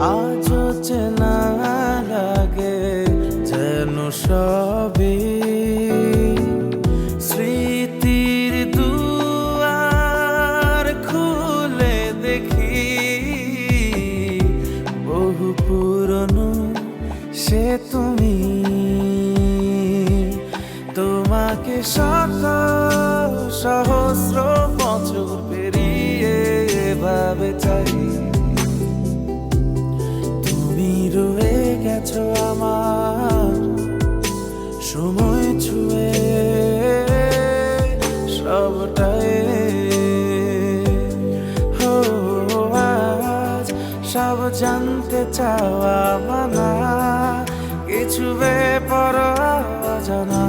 আজও চেনা লাগে যেন খুলে দেখি, বহু পুরনো সে তুমি। তোমাকে শত সহস্র বছর পেরিয়ে এভাবে চাই। ছুঁয়ে সবটাই। হো আজ সব জানতে চাওয়া মানা কিছু বে পর জানা।